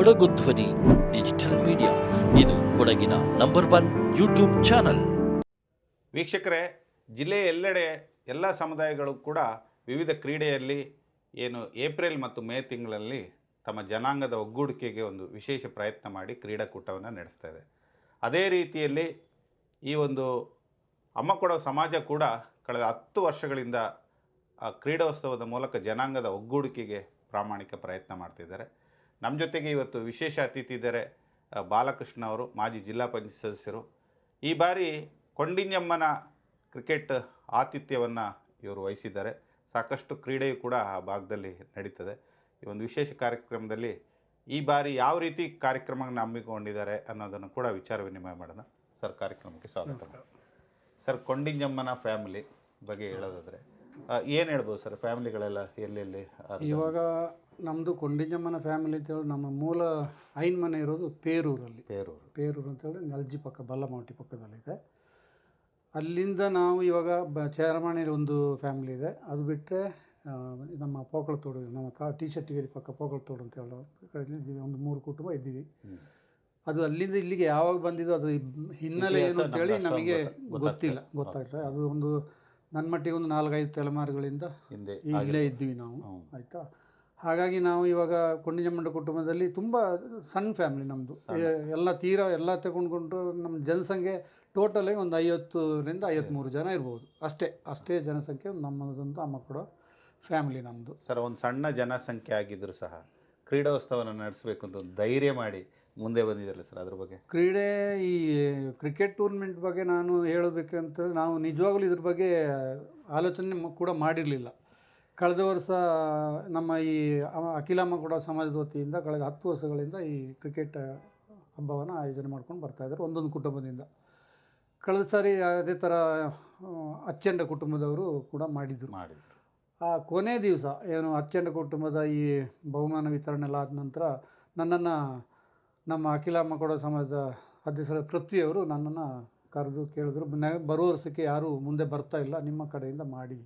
ಕೊಡಗು ಧ್ವನಿ, digital media. ಇದು ಕೊಡಗಿನ ನಂಬರ್ ಒನ್ ಯೂಟ್ಯೂಬ್ ಚಾನಲ್. ವೀಕ್ಷಕರೇ ಜಿಲ್ಲೆಯ ಎಲ್ಲೆಡೆ ಎಲ್ಲ ಸಮುದಾಯಗಳು ಕೂಡ ವಿವಿಧ ಕ್ರೀಡೆಯಲ್ಲಿ ಏನು ಏಪ್ರಿಲ್ ಮತ್ತು ಮೇ ತಿಂಗಳಲ್ಲಿ ತಮ್ಮ ಜನಾಂಗದ ಒಗ್ಗೂಡಿಕೆಗೆ ಒಂದು ವಿಶೇಷ ಪ್ರಯತ್ನ ಮಾಡಿ ಕ್ರೀಡಾಕೂಟವನ್ನು ನಡೆಸ್ತಾ ಇದೆ. ಅದೇ ರೀತಿಯಲ್ಲಿ ಈ ಒಂದು ಅಮ್ಮ ಕೊಡೋ ಸಮಾಜ ಕೂಡ ಕಳೆದ ಹತ್ತು ವರ್ಷಗಳಿಂದ, ಆ, ಕ್ರೀಡೋತ್ಸವದ ಮೂಲಕ ಜನಾಂಗದ ಒಗ್ಗೂಡಿಕೆಗೆ ಪ್ರಾಮಾಣಿಕ ಪ್ರಯತ್ನ ಮಾಡ್ತಿದ್ದಾರೆ. ನಮ್ಮ ಜೊತೆಗೆ ಇವತ್ತು ವಿಶೇಷ ಅತಿಥಿ ಇದ್ದಾರೆ ಬಾಲಕೃಷ್ಣ ಅವರು ಮಾಜಿ ಜಿಲ್ಲಾ ಪಂಚಾಯತ್ ಸದಸ್ಯರು. ಈ ಬಾರಿ ಕೊಂಡಿಂಜಮ್ಮನ ಕ್ರಿಕೆಟ್ ಆತಿಥ್ಯವನ್ನು ಇವರು ವಹಿಸಿದ್ದಾರೆ. ಸಾಕಷ್ಟು ಕ್ರೀಡೆಯು ಕೂಡ ಆ ಭಾಗದಲ್ಲಿ ನಡೀತದೆ. ಈ ಒಂದು ವಿಶೇಷ ಕಾರ್ಯಕ್ರಮದಲ್ಲಿ ಈ ಬಾರಿ ಯಾವ ರೀತಿ ಕಾರ್ಯಕ್ರಮ ಹಮ್ಮಿಕೊಂಡಿದ್ದಾರೆ ಅನ್ನೋದನ್ನು ಕೂಡ ವಿಚಾರ ವಿನಿಮಯ ಮಾಡೋಣ. ಸರ್ ಕಾರ್ಯಕ್ರಮಕ್ಕೆ ಸ್ವಾಗತ. ಸರ್ ಕೊಂಡಿಂಜಮ್ಮನ ಫ್ಯಾಮಿಲಿ ಬಗ್ಗೆ ಹೇಳೋದಾದರೆ ಏನು ಹೇಳ್ಬೋದು ಸರ್ ಫ್ಯಾಮಿಲಿಗಳೆಲ್ಲ ಎಲ್ಲೆಲ್ಲಿ? ಇವಾಗ ನಮ್ಮದು ಕೊಂಡಿಂಜಮ್ಮನ ಫ್ಯಾಮಿಲಿ ಅಂತೇಳಿ ನಮ್ಮ ಮೂಲ ಐನ್ ಮನೆ ಇರೋದು ಪೇರೂರಲ್ಲಿ. ಪೇರೂರು. ಪೇರೂರು ಅಂತೇಳಿ ನಲ್ಜಿ ಪಕ್ಕ ಬಲ್ಲಮೌಟಿ ಪಕ್ಕದಲ್ಲಿದೆ ಅಲ್ಲಿಂದ ನಾವು ಇವಾಗ ಬ ಚೇರಮಾಣಿಯಲ್ಲಿ ಒಂದು ಫ್ಯಾಮಿಲಿ ಇದೆ. ಅದು ಬಿಟ್ಟರೆ ನಮ್ಮ ಪೋಕಳತೋಡು ನಮ್ಮ ತಾ ಟಿ ಶರ್ಟಿಗೇರಿ ಪಕ್ಕ ಪೋಕಳತೋಡು ಅಂತ ಹೇಳೋ ಕಡೆಯಲ್ಲಿ ಇದ್ದೀವಿ. ಒಂದು ಮೂರು ಕುಟುಂಬ ಇದ್ದೀವಿ. ಅದು ಅಲ್ಲಿಂದ ಇಲ್ಲಿಗೆ ಯಾವಾಗ ಬಂದಿದ್ದು ಅದು ಹಿನ್ನೆಲೆ ಏನು ಅಂತೇಳಿ ನಮಗೆ ಗೊತ್ತಿಲ್ಲ. ಗೊತ್ತಾಗ್ತದೆ ಅದು ಒಂದು ನನ್ನ ಮಟ್ಟಿಗೆ ಒಂದು ನಾಲ್ಕೈದು ತಲೆಮಾರುಗಳಿಂದ ಹಿಂದೆ ಇಲ್ಲೇ ಇದ್ದೀವಿ ನಾವು. ಆಯಿತಾ? ಹಾಗಾಗಿ ನಾವು ಇವಾಗ ಕೊಂಡಿಜಮ್ಮಂಡ ಕುಟುಂಬದಲ್ಲಿ ತುಂಬ ಸಣ್ಣ ಫ್ಯಾಮಿಲಿ ನಮ್ಮದು ಎಲ್ಲ ತೀರಾ ಎಲ್ಲ ತಗೊಂಡ್ಕೊಂಡು ನಮ್ಮ ಜನಸಂಖ್ಯೆ ಟೋಟಲಿ ಒಂದು ಐವತ್ತರಿಂದ ಐವತ್ತ್ಮೂರು ಜನ ಇರ್ಬೋದು. ಅಷ್ಟೇ ಅಷ್ಟೇ ಜನಸಂಖ್ಯೆ ನಮ್ಮದಂತ ಅಮ್ಮ ಕೊಡೋ ಫ್ಯಾಮಿಲಿ ನಮ್ಮದು ಸರ್ ಒಂದು ಸಣ್ಣ ಜನಸಂಖ್ಯೆ ಆಗಿದ್ದರೂ ಸಹ ಕ್ರೀಡೋತ್ಸವನ ನಡೆಸಬೇಕು ಅಂತ ಒಂದು ಧೈರ್ಯ ಮಾಡಿ ಮುಂದೆ ಬಂದಿದ್ದಾರೆ ಸರ್ ಅದ್ರ ಬಗ್ಗೆ? ಕ್ರೀಡೆ ಈ ಕ್ರಿಕೆಟ್ ಟೂರ್ನಮೆಂಟ್ ಬಗ್ಗೆ ನಾನು ಹೇಳಬೇಕಂತ ನಾವು ನಿಜವಾಗ್ಲೂ ಇದ್ರ ಬಗ್ಗೆ ಆಲೋಚನೆ ಕೂಡ ಮಾಡಿರಲಿಲ್ಲ. ಕಳೆದ ವರ್ಷ ನಮ್ಮ ಈ ಅಖಿಲಮ್ಮ ಕೂಡ ಸಮಾಜದ ವತಿಯಿಂದ ಕಳೆದ ಹತ್ತು ವರ್ಷಗಳಿಂದ ಈ ಕ್ರಿಕೆಟ್ ಹಬ್ಬವನ್ನು ಆಯೋಜನೆ ಮಾಡ್ಕೊಂಡು ಬರ್ತಾಯಿದ್ದಾರೆ ಒಂದೊಂದು ಕುಟುಂಬದಿಂದ. ಕಳೆದ ಸಾರಿ ಅದೇ ಥರ ಅಚ್ಚಂಡ ಕುಟುಂಬದವರು ಕೂಡ ಮಾಡಿದರು. ಮಾಡಿದ್ರು. ಆ ಕೊನೆ ದಿವಸ ಏನು ಅಚ್ಚಂಡ ಕುಟುಂಬದ ಈ ಬಹುಮಾನ ವಿತರಣೆ ಎಲ್ಲ ಆದ ನಂತರ ನನ್ನನ್ನು ನಮ್ಮ ಅಖಿಲಮ್ಮ ಕೂಡ ಸಮಾಜದ ಅಧ್ಯಕ್ಷರ ಪೃಥ್ವಿಯವರು ನನ್ನನ್ನು ಕರೆದು ಕೇಳಿದ್ರು ಬರೋ ಬರುವ ವರ್ಷಕ್ಕೆ ಯಾರೂ ಮುಂದೆ ಬರ್ತಾ ಇಲ್ಲ ನಿಮ್ಮ ಕಡೆಯಿಂದ ಮಾಡಿ.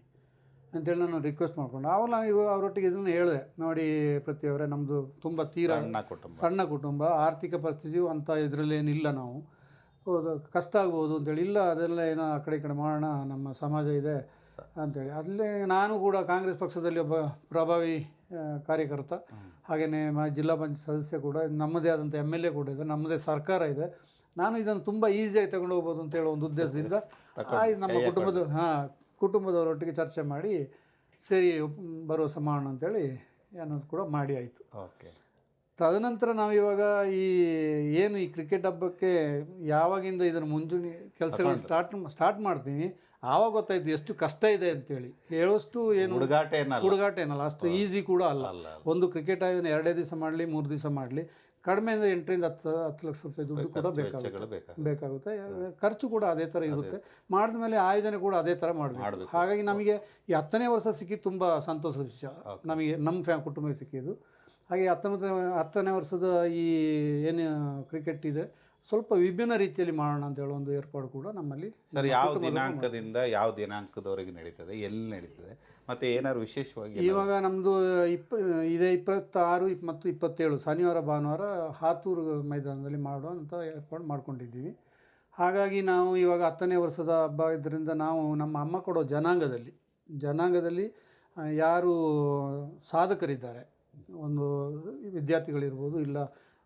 ಅಂತೇಳಿ ನಾನು ರಿಕ್ವೆಸ್ಟ್ ಮಾಡ್ಕೊಂಡು. ಆವಾಗ ನಾನು ಇವಾಗ ಅವರೊಟ್ಟಿಗೆ ಇದನ್ನು ಹೇಳಿದೆ. ನೋಡಿ ಪ್ರತಿಯವರೇ ನಮ್ಮದು ತುಂಬ ತೀರ ಸಣ್ಣ ಕುಟುಂಬ. ಸಣ್ಣ ಕುಟುಂಬ ಆರ್ಥಿಕ ಪರಿಸ್ಥಿತಿಯು ಅಂತ ಇದರಲ್ಲಿ ಏನಿಲ್ಲ ನಾವು. ಹೌದು ಕಷ್ಟ ಆಗ್ಬೋದು ಅಂತೇಳಿ. ಇಲ್ಲ ಅದೆಲ್ಲ ಏನೋ ಆ ಕಡೆ ಈ ಕಡೆ ಮಾಡೋಣ ನಮ್ಮ ಸಮಾಜ ಇದೆ ಅಂತೇಳಿ. ಅಲ್ಲೇ ನಾನು ಕೂಡ ಕಾಂಗ್ರೆಸ್ ಪಕ್ಷದಲ್ಲಿ ಒಬ್ಬ ಪ್ರಭಾವಿ ಕಾರ್ಯಕರ್ತ. ಹಾಗೆಯೇ ಮ ಜಿಲ್ಲಾ ಪಂಚಾಯತ್ ಸದಸ್ಯ ಕೂಡ ನಮ್ಮದೇ ಆದಂಥ ಎಂ ಎಲ್ ಎ ಕೂಡ ಇದೆ. ನಮ್ಮದೇ ಸರ್ಕಾರ ಇದೆ. ನಾನು ಇದನ್ನು ತುಂಬ ಈಸಿಯಾಗಿ ತಗೊಂಡು ಹೋಗ್ಬೋದು ಅಂತ ಹೇಳೋ ಒಂದು ಉದ್ದೇಶದಿಂದ ನಮ್ಮ ಕುಟುಂಬದ ಹಾಂ ಕುಟುಂಬದವರೊಟ್ಟಿಗೆ ಚರ್ಚೆ ಮಾಡಿ ಸರಿ ಬರೋ ಸಮಾನ ಅಂತೇಳಿ ಅನ್ನೋದು ಕೂಡ ಮಾಡಿ ಆಯಿತು. ಓಕೆ. ತದನಂತರ ನಾವು ಇವಾಗ ಈ ಏನು ಈ ಕ್ರಿಕೆಟ್ ಹಬ್ಬಕ್ಕೆ ಯಾವಾಗಿಂದ ಇದನ್ನು ಮುಂಜೂಣಿ ಕೆಲಸಗಳನ್ನ ಸ್ಟಾರ್ಟ್ ಸ್ಟಾರ್ಟ್ ಮಾಡ್ತೀನಿ ಆವಾಗ ಗೊತ್ತಾಯ್ತು ಎಷ್ಟು ಕಷ್ಟ ಇದೆ ಅಂತೇಳಿ. ಹೇಳೋಷ್ಟು ಏನು ಹುಡುಗಾಟ ಏನಲ್ಲ. ಹುಡುಗಾಟ ಏನಲ್ಲ ಅಷ್ಟು ಈಸಿ ಕೂಡ ಅಲ್ಲ. ಒಂದು ಕ್ರಿಕೆಟ್ ಆಯೋಜನೆ ಎರಡೇ ದಿವಸ ಮಾಡಲಿ ಮೂರು ದಿವಸ ಮಾಡಲಿ. ಕಡಿಮೆ ಅಂದರೆ ಎಂಟರಿಂದ ಹತ್ತು ಹತ್ತು ಲಕ್ಷ ರೂಪಾಯಿ ದುಡ್ಡು ಕೂಡ ಬೇಕಾಗುತ್ತೆ. ಬೇಕಾಗುತ್ತೆ. ಖರ್ಚು ಕೂಡ ಅದೇ ಥರ ಇರುತ್ತೆ. ಮಾಡಿದ ಮೇಲೆ ಆಯೋಜನೆ ಕೂಡ ಅದೇ ಥರ ಮಾಡಬೇಕು. ಹಾಗಾಗಿ ನಮಗೆ ಈ ಹತ್ತನೇ ವರ್ಷ ಸಿಕ್ಕಿದ್ದು ತುಂಬ ಸಂತೋಷದ ವಿಷಯ. ನಮಗೆ ನಮ್ಮ ಫ್ಯಾ ಕುಟುಂಬಕ್ಕೆ ಸಿಕ್ಕಿದ್ದು. ಹಾಗೆ ಹತ್ತೊಂಬತ್ತನೇ ಹತ್ತನೇ ವರ್ಷದ ಈ ಏನು ಕ್ರಿಕೆಟ್ ಇದೆ ಸ್ವಲ್ಪ ವಿಭಿನ್ನ ರೀತಿಯಲ್ಲಿ ಮಾಡೋಣ ಅಂತ ಹೇಳೋ ಒಂದು ಏರ್ಪಾಡು ಕೂಡ ನಮ್ಮಲ್ಲಿ ಸರ್ ಯಾವ ದಿನಾಂಕದಿಂದ ಯಾವ ದಿನಾಂಕದವರೆಗೆ ನಡೀತದೆ ಎಲ್ಲಿ ನಡೀತದೆ ಮತ್ತೆ ಏನಾದ್ರು ವಿಶೇಷವಾಗಿ ಇವಾಗ ನಮ್ಮದು ಇಪ್ಪ ಇದೇ ಇಪ್ಪತ್ತಾರು ಇಪ್ ಮತ್ತು ಇಪ್ಪತ್ತೇಳು ಶನಿವಾರ ಭಾನುವಾರ ಹಾತೂರು ಮೈದಾನದಲ್ಲಿ ಮಾಡುವಂಥ ಏರ್ಪಾಡು ಮಾಡ್ಕೊಂಡಿದ್ದೀವಿ. ಹಾಗಾಗಿ ನಾವು ಇವಾಗ ಹತ್ತನೇ ವರ್ಷದ ಹಬ್ಬ ಇದರಿಂದ ನಾವು ನಮ್ಮ ಅಮ್ಮ ಕೊಡೋ ಜನಾಂಗದಲ್ಲಿ ಜನಾಂಗದಲ್ಲಿ ಯಾರು ಸಾಧಕರಿದ್ದಾರೆ ಒಂದು ವಿದ್ಯಾರ್ಥಿಗಳಿರ್ಬೋದು ಇಲ್ಲ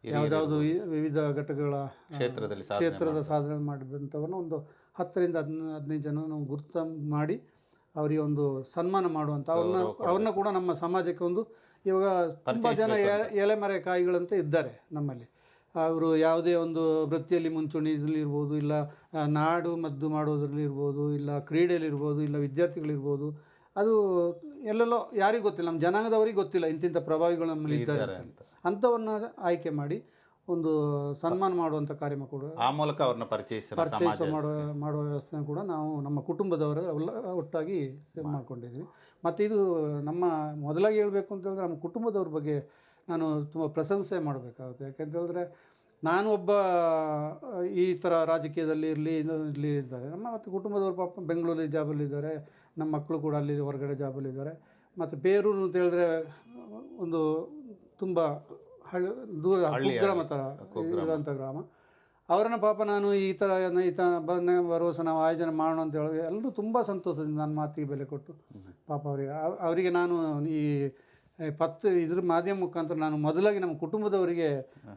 ಯಾವುದಾವುದು ವಿವಿಧ ಘಟಕಗಳ ಕ್ಷೇತ್ರದಲ್ಲಿ ಕ್ಷೇತ್ರದ ಸಾಧನೆ ಮಾಡಿದಂಥವನ್ನ ಒಂದು ಹತ್ತರಿಂದ ಹದಿನ ಹದಿನೈದು ಜನ ನಾವು ಗುರುತ ಮಾಡಿ ಅವರಿಗೆ ಒಂದು ಸನ್ಮಾನ ಮಾಡುವಂಥ ಅವ್ರನ್ನ ಅವ್ರನ್ನ ಕೂಡ ನಮ್ಮ ಸಮಾಜಕ್ಕೆ ಒಂದು ಇವಾಗ ತುಂಬ ಜನ ಎಲೆ ಎಲೆಮರೆ ಕಾಯಿಗಳಂತೆ ಇದ್ದಾರೆ ನಮ್ಮಲ್ಲಿ. ಅವರು ಯಾವುದೇ ಒಂದು ವೃತ್ತಿಯಲ್ಲಿ ಮುಂಚೂಣಿಯಲ್ಲಿ ಇರ್ಬೋದು ಇಲ್ಲ ನಾಡು ಮದ್ದು ಮಾಡೋದ್ರಲ್ಲಿ ಇರ್ಬೋದು ಇಲ್ಲ ಕ್ರೀಡೆಯಲ್ಲಿರ್ಬೋದು ಇಲ್ಲ ವಿದ್ಯಾರ್ಥಿಗಳಿರ್ಬೋದು ಅದು ಎಲ್ಲೆಲ್ಲೋ ಯಾರಿಗೂ ಗೊತ್ತಿಲ್ಲ ನಮ್ಮ ಜನಾಂಗದವರಿಗೆ ಗೊತ್ತಿಲ್ಲ ಇಂತಿಂಥ ಪ್ರಭಾವಿಗಳು ನಮ್ಮಲ್ಲಿ ಇದ್ದಾರೆ ಅಂತ. ಅಂಥವನ್ನ ಆಯ್ಕೆ ಮಾಡಿ ಒಂದು ಸನ್ಮಾನ ಮಾಡುವಂಥ ಕಾರ್ಯಕ್ರಮ ಕೂಡ ಆ ಮೂಲಕ ಅವ್ರನ್ನ ಪರಿಚಯಿಸ ಪರಿಚಯ ಮಾಡುವ ಮಾಡೋ ಮಾಡುವ ವ್ಯವಸ್ಥೆ ಕೂಡ ನಾವು ನಮ್ಮ ಕುಟುಂಬದವರ ಎಲ್ಲ ಒಟ್ಟಾಗಿ ಸೇವ್ ಮಾಡ್ಕೊಂಡಿದ್ದೀವಿ. ಮತ್ತು ಇದು ನಮ್ಮ ಮೊದಲಾಗಿ ಹೇಳಬೇಕು ಅಂತ ಹೇಳಿದ್ರೆ ನಮ್ಮ ಕುಟುಂಬದವ್ರ ಬಗ್ಗೆ ನಾನು ತುಂಬ ಪ್ರಶಂಸೆ ಮಾಡಬೇಕಾಗುತ್ತೆ. ಯಾಕೆಂತ ಹೇಳಿದ್ರೆ ನಾನು ಒಬ್ಬ ಈ ಥರ ರಾಜಕೀಯದಲ್ಲಿ ಇರಲಿ ಇರಲಿ ಇದ್ದಾರೆ. ನಮ್ಮ ಮತ್ತು ಕುಟುಂಬದವ್ರ ಪಾಪ ಬೆಂಗಳೂರಲ್ಲಿ ಜಾಬಲ್ಲಿದ್ದಾರೆ ನಮ್ಮ ಮಕ್ಕಳು ಕೂಡ ಅಲ್ಲಿ ಹೊರಗಡೆ ಜಾಬಲ್ಲಿದ್ದಾರೆ ಮತ್ತು ಬೇರೂರು ಅಂತ ಹೇಳಿದ್ರೆ ಒಂದು ತುಂಬ ಹಳ್ಳಿ ದೂರ ಹಳ್ಳಿ ಕುಗ್ರಾಮ ಥರ. ಇರುವಂಥ ಗ್ರಾಮ. ಅವರನ್ನು ಪಾಪ ನಾನು ಈ ಥರ ಈ ಥರ ಬಂದ ಬರುವ ವರ್ಷ ನಾವು ಆಯೋಜನೆ ಮಾಡೋಣ ಅಂತ ಹೇಳಿ ಎಲ್ಲರೂ ತುಂಬ ಸಂತೋಷದಿಂದ ನನ್ನ ಮಾತಿಗೆ ಬೆಲೆ ಕೊಟ್ಟು ಪಾಪ ಅವರಿಗೆ. ಅವ್- ಅವರಿಗೆ ನಾನು ಈ ಪತ್ತು ಇದ್ರ ಮಾಧ್ಯಮ ಮುಖಾಂತರ ನಾನು ಮೊದಲಾಗಿ ನಮ್ಮ ಕುಟುಂಬದವರಿಗೆ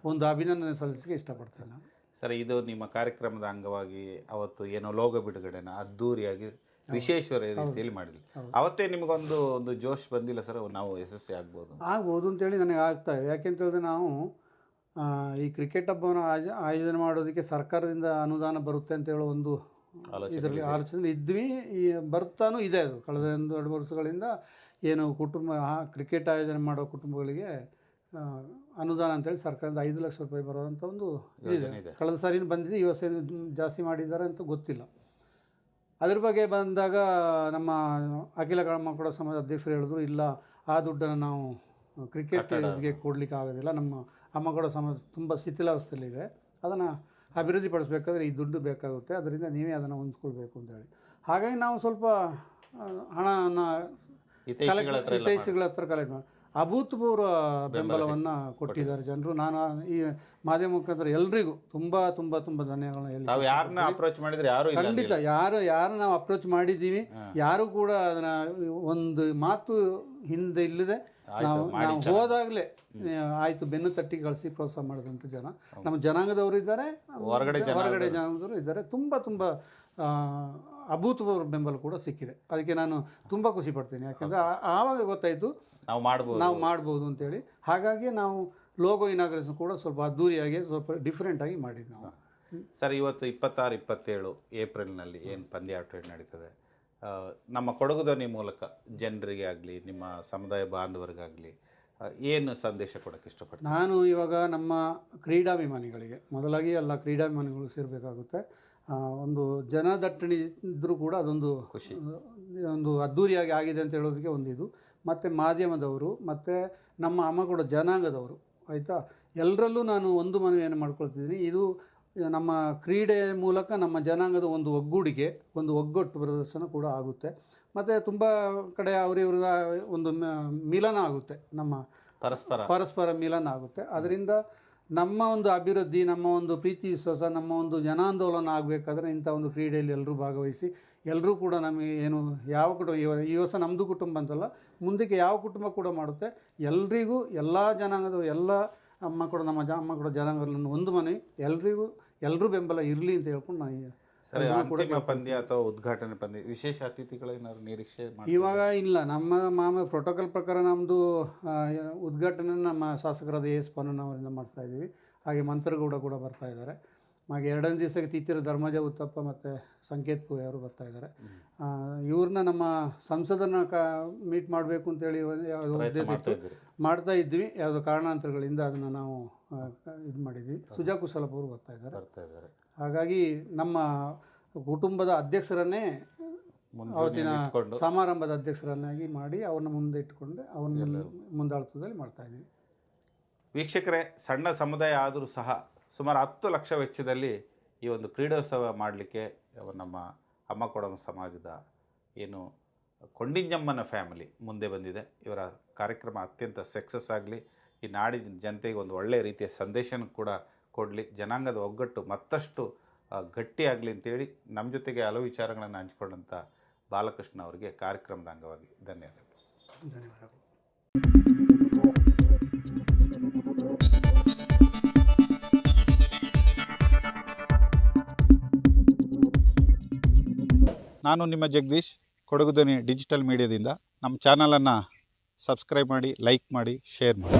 ಒಂದು ಅಭಿನಂದನೆ ಸಲ್ಲಿಸಲಿಕ್ಕೆ ಇಷ್ಟಪಡ್ತೇನೆ ನಾನು. ಸರ್ ಇದು ನಿಮ್ಮ ಕಾರ್ಯಕ್ರಮದ ಅಂಗವಾಗಿ ಅವತ್ತು ಏನೋ ಲೋಗ ಬಿಡುಗಡೆನ ಅದ್ದೂರಿಯಾಗಿ ವಿಶೇಷ ರೀತಿಯಲ್ಲಿ ಮಾಡಿದ್ವಿ ಅವತ್ತೇ ನಿಮಗೊಂದು ಒಂದು ಜೋಶ್ ಬಂದಿಲ್ಲ ಸರ್ ನಾವು ಯಶಸ್ವಿ ಆಗ್ಬೋದು ಆಗ್ಬೋದು ಅಂತೇಳಿ ನನಗೆ ಆಗ್ತಾ ಇದೆ. ಯಾಕೆಂತ ಹೇಳಿದ್ರೆ ನಾವು ಈ ಕ್ರಿಕೆಟ್ ಹಬ್ಬವನ್ನು ಆಯೋಜ ಆಯೋಜನೆ ಮಾಡೋದಕ್ಕೆ ಸರ್ಕಾರದಿಂದ ಅನುದಾನ ಬರುತ್ತೆ ಅಂತ ಹೇಳೋ ಒಂದು ಆಲೋಚನೆ ಇದರಲ್ಲಿ ಆಲೋಚನೆ ಇದ್ವಿ. ಈ ಬರ್ತಾನೂ ಇದೆ ಅದು. ಕಳೆದ ಒಂದು ಎರಡು ವರ್ಷಗಳಿಂದ ಏನು ಕುಟುಂಬ ಆ ಕ್ರಿಕೆಟ್ ಆಯೋಜನೆ ಮಾಡೋ ಕುಟುಂಬಗಳಿಗೆ ಅನುದಾನ ಅಂತೇಳಿ ಸರ್ಕಾರದಿಂದ ಐದು ಲಕ್ಷ ರೂಪಾಯಿ ಬರೋವಂಥ ಒಂದು ಇದೆ. ಕಳೆದ ಸಾರಿನೂ ಬಂದಿದೆ ಈ ವರ್ಷ ಜಾಸ್ತಿ ಮಾಡಿದ್ದಾರೆ ಅಂತ ಗೊತ್ತಿಲ್ಲ. ಅದ್ರ ಬಗ್ಗೆ ಬಂದಾಗ ನಮ್ಮ ಅಖಿಲ ಕರ್ನಾಟಕ ಸಮಾಜ ಅಧ್ಯಕ್ಷರು ಹೇಳಿದ್ರು ಇಲ್ಲ ಆ ದುಡ್ಡನ್ನು ನಾವು ಕ್ರಿಕೆಟ್ಗೆ ಕೊಡಲಿಕ್ಕೆ ಆಗೋದಿಲ್ಲ. ನಮ್ಮ ಅಮ್ಮಗೌಡ ಸಮಾಜ ತುಂಬ ಶಿಥಿಲಾವಸ್ಥೆಯಲ್ಲಿದೆ ಅದನ್ನು ಅಭಿವೃದ್ಧಿಪಡಿಸ್ಬೇಕಾದ್ರೆ ಈ ದುಡ್ಡು ಬೇಕಾಗುತ್ತೆ. ಅದರಿಂದ ನೀವೇ ಅದನ್ನು ಹೊಂದ್ಕೊಳ್ಬೇಕು ಅಂತ ಹೇಳಿ. ಹಾಗಾಗಿ ನಾವು ಸ್ವಲ್ಪ ಹಣನ ಎಲ್ಲ ಹಿತೈಷಿಗಳ ಹತ್ರ ಕಲೆಕ್ಟ್ ಮಾಡಿ ಅಭೂತಪೂರ್ವ ಬೆಂಬಲವನ್ನು ಕೊಟ್ಟಿದ್ದಾರೆ ಜನರು. ನಾನು ಈ ಮಾಧ್ಯಮ ಮುಖಾಂತರ ಎಲ್ರಿಗೂ ತುಂಬ ತುಂಬ ತುಂಬ ಧನ್ಯವಾದಗಳನ್ನ ಹೇಳಿ ಯಾರನ್ನ ಅಪ್ರೋಚ್ ಮಾಡಿದ್ರೆ ಯಾರು ಖಂಡಿತ ಯಾರು ಯಾರು ನಾವು ಅಪ್ರೋಚ್ ಮಾಡಿದ್ದೀವಿ ಯಾರು ಕೂಡ ಅದನ್ನ ಒಂದು ಮಾತು ಹಿಂದೆ ಇಲ್ಲದೆ ನಾವು ನಾವು ಹೋದಾಗಲೇ ಆಯಿತು ಬೆನ್ನು ತಟ್ಟಿ ಕಳಿಸಿ ಪ್ರೋತ್ಸಾಹ ಮಾಡಿದಂಥ ಜನ. ನಮ್ಮ ಜನಾಂಗದವರು ಇದ್ದಾರೆ ಹೊರಗಡೆ ಜನಾಂಗದವರು. ಹೊರಗಡೆ ಜನಾಂಗದವರು ಇದ್ದಾರೆ. ತುಂಬ ತುಂಬ ಅಭೂತಪೂರ್ವ ಬೆಂಬಲ ಕೂಡ ಸಿಕ್ಕಿದೆ. ಅದಕ್ಕೆ ನಾನು ತುಂಬ ಖುಷಿ ಪಡ್ತೀನಿ. ಯಾಕಂದ್ರೆ ಆವಾಗ ಗೊತ್ತಾಯಿತು ನಾವು ಮಾಡ್ಬೋದು. ನಾವು ಮಾಡ್ಬೋದು ಅಂತೇಳಿ. ಹಾಗಾಗಿ ನಾವು ಲೋಗೋ ಇನಾಗ್ರೇಷನ್ ಕೂಡ ಸ್ವಲ್ಪ ಅದ್ದೂರಿಯಾಗಿ ಸ್ವಲ್ಪ ಡಿಫ್ರೆಂಟಾಗಿ ಮಾಡಿದ್ವಿ ನಾವು. ಸರ್ ಇವತ್ತು ಇಪ್ಪತ್ತಾರು ಇಪ್ಪತ್ತೇಳು ಏಪ್ರಿಲ್ನಲ್ಲಿ ಏನು ಪಂದ್ಯಾಟ ನಡೀತದೆ? ನಮ್ಮ ಕೊಡಗು ಧ್ವನಿ ಮೂಲಕ ಜನರಿಗೆ ಆಗಲಿ ನಿಮ್ಮ ಸಮುದಾಯ ಬಾಂಧವರಿಗಾಗಲಿ ಏನು ಸಂದೇಶ ಕೊಡೋಕ್ಕೆ ಇಷ್ಟಪಡ್ತೀನಿ ನಾನು ಇವಾಗ ನಮ್ಮ ಕ್ರೀಡಾಭಿಮಾನಿಗಳಿಗೆ ಮೊದಲಾಗಿ ಎಲ್ಲ ಕ್ರೀಡಾಭಿಮಾನಿಗಳು ಸೇರಬೇಕಾಗುತ್ತೆ. ಒಂದು ಜನದಟ್ಟಣೆ ಇದ್ದರೂ ಕೂಡ ಅದೊಂದು ಖುಷಿ. ಒಂದು ಅದ್ಧೂರಿಯಾಗಿ ಆಗಿದೆ ಅಂತ ಹೇಳೋದಕ್ಕೆ ಒಂದು ಇದು ಮತ್ತು ಮಾಧ್ಯಮದವರು ಮತ್ತು ನಮ್ಮ ಅಮ್ಮಗೌಡ ಜನಾಂಗದವರು ಆಯಿತಾ? ಎಲ್ಲರಲ್ಲೂ ನಾನು ಒಂದು ಮನವಿಯನ್ನು ಮಾಡ್ಕೊಳ್ತಿದ್ದೀನಿ. ಇದು ನಮ್ಮ ಕ್ರೀಡೆ ಮೂಲಕ ನಮ್ಮ ಜನಾಂಗದ ಒಂದು ಒಗ್ಗೂಡಿಗೆ ಒಂದು ಒಗ್ಗಟ್ಟು ಪ್ರದರ್ಶನ ಕೂಡ ಆಗುತ್ತೆ. ಮತ್ತು ತುಂಬ ಕಡೆ ಅವರಿವ್ರ ಒಂದು ಮಿಲನ ಆಗುತ್ತೆ. ನಮ್ಮ ಪರಸ್ಪರ. ಪರಸ್ಪರ ಮಿಲನ ಆಗುತ್ತೆ. ಅದರಿಂದ ನಮ್ಮ ಒಂದು ಅಭಿವೃದ್ಧಿ, ನಮ್ಮ ಒಂದು ಪ್ರೀತಿ ವಿಶ್ವಾಸ, ನಮ್ಮ ಒಂದು ಜನಾಂದೋಲನ ಆಗಬೇಕಾದ್ರೆ ಇಂಥ ಒಂದು ಕ್ರೀಡೆಯಲ್ಲಿ ಎಲ್ಲರೂ ಭಾಗವಹಿಸಿ, ಎಲ್ಲರೂ ಕೂಡ ನಮಗೆ ಏನು ಯಾವ ಕುಟುಂಬ, ಈ ವರ್ಷ ನಮ್ಮದು ಕುಟುಂಬ ಅಂತಲ್ಲ, ಮುಂದಕ್ಕೆ ಯಾವ ಕುಟುಂಬ ಕೂಡ ಮಾಡುತ್ತೆ, ಎಲ್ರಿಗೂ ಎಲ್ಲ ಜನಾಂಗದ, ಎಲ್ಲ ಅಮ್ಮ ಕೂಡ ನಮ್ಮ ಜ, ಅಮ್ಮ ಕೂಡ ಜನಾಂಗಗಳನ್ನು ಒಂದು ಮನೆ, ಎಲ್ರಿಗೂ ಎಲ್ಲರೂ ಬೆಂಬಲ ಇರಲಿ ಅಂತ ಹೇಳ್ಕೊಂಡು ನಾನು ಸರಿ ಅಂತಿಮ ಪಂದ್ಯ ಅಥವಾ ಉದ್ಘಾಟನೆ ಪಂದ್ಯ ವಿಶೇಷ ಅತಿಥಿಗಳೇನಾದ್ರು ನಿರೀಕ್ಷೆ ಮಾಡಿ ಇವಾಗ ಇಲ್ಲ ನಮ್ಮ ಮಾಮ ಪ್ರೋಟೋಕಾಲ್ ಪ್ರಕಾರ ನಮ್ಮದು ಉದ್ಘಾಟನೆ ನಮ್ಮ ಶಾಸಕರಾದ ಎ ಎಸ್ ಪನ್ನಣ್ಣವರಿಂದ ಮಾಡ್ತಾ ಇದ್ದೀವಿ. ಹಾಗೆ ಮಂತ್ರಗೌಡ ಕೂಡ ಬರ್ತಾ ಇದ್ದಾರೆ. ಹಾಗೆ ಎರಡನೇ ದಿವಸಕ್ಕೆ ತೀತಿರ ಧರ್ಮಜ ಉತ್ತಪ್ಪ ಮತ್ತು ಸಂಕೇತ್ ಪೂಜೆ ಅವರು ಬರ್ತಾ ಇದ್ದಾರೆ. ಇವ್ರನ್ನ ನಮ್ಮ ಸಂಸದನ ಕ ಮೀಟ್ ಮಾಡಬೇಕು ಅಂತೇಳಿ ಯಾವುದೋ ಉದ್ದೇಶ ಮಾಡ್ತಾ ಇತ್ತು. ಮಾಡ್ತಾ ಇದ್ವಿ ಯಾವುದೋ ಕಾರಣಾಂತರಗಳಿಂದ ಅದನ್ನು ನಾವು ಇದು ಮಾಡಿದ್ವಿ. ಸುಜಾ ಕುಶಲಪ್ಪ ಅವರು ಬರ್ತಾ ಇದ್ದಾರೆ. ಬರ್ತಾ ಇದ್ದಾರೆ. ಹಾಗಾಗಿ ನಮ್ಮ ಕುಟುಂಬದ ಅಧ್ಯಕ್ಷರನ್ನೇ ಅವತ್ತಿನ ಇಟ್ಕೊಂಡು. ಸಮಾರಂಭದ ಅಧ್ಯಕ್ಷರನ್ನಾಗಿ ಮಾಡಿ ಅವ್ರನ್ನ ಮುಂದೆ ಇಟ್ಟುಕೊಂಡು ಅವ್ರನ್ನ ಎಲ್ಲರೂ. ಮುಂದಾಳತ್ವದಲ್ಲಿ ಮಾಡ್ತಾ ಇದ್ದೀವಿ. ವೀಕ್ಷಕರೇ ಸಣ್ಣ ಸಮುದಾಯ ಆದರೂ ಸಹ ಸುಮಾರು ಹತ್ತು ಲಕ್ಷ ವೆಚ್ಚದಲ್ಲಿ ಈ ಒಂದು ಕ್ರೀಡೋತ್ಸವ ಮಾಡಲಿಕ್ಕೆ ನಮ್ಮ ಅಮ್ಮ ಕೊಡಮ ಸಮಾಜದ ಏನು ಕೊಂಡಿಂಜಮ್ಮನ ಫ್ಯಾಮಿಲಿ ಮುಂದೆ ಬಂದಿದೆ. ಇವರ ಕಾರ್ಯಕ್ರಮ ಅತ್ಯಂತ ಸಕ್ಸಸ್ ಆಗಲಿ ಈ ನಾಡಿನ ಜನತೆಗೆ ಒಂದು ಒಳ್ಳೆಯ ರೀತಿಯ ಸಂದೇಶನ ಕೂಡ ಕೊಡಲಿ. ಜನಾಂಗದ ಒಗ್ಗಟ್ಟು ಮತ್ತಷ್ಟು ಗಟ್ಟಿಯಾಗಲಿ ಅಂತೇಳಿ ನಮ್ಮ ಜೊತೆಗೆ ಹಲವು ವಿಚಾರಗಳನ್ನು ಹಂಚಿಕೊಂಡಂಥ ಬಾಲಕೃಷ್ಣ ಅವರಿಗೆ ಕಾರ್ಯಕ್ರಮದ ಅಂಗವಾಗಿ ಧನ್ಯವಾದಗಳು. ಧನ್ಯವಾದಗಳು. ನಾನು ನಿಮ್ಮ ಜಗದೀಶ್ ಕೊಡಗುದನಿ ಧ್ವನಿ ಡಿಜಿಟಲ್ ಮೀಡಿಯಾದಿಂದ. ನಮ್ಮ ಚಾನಲನ್ನು ಸಬ್ಸ್ಕ್ರೈಬ್ ಮಾಡಿ ಲೈಕ್ ಮಾಡಿ ಶೇರ್ ಮಾಡಿ.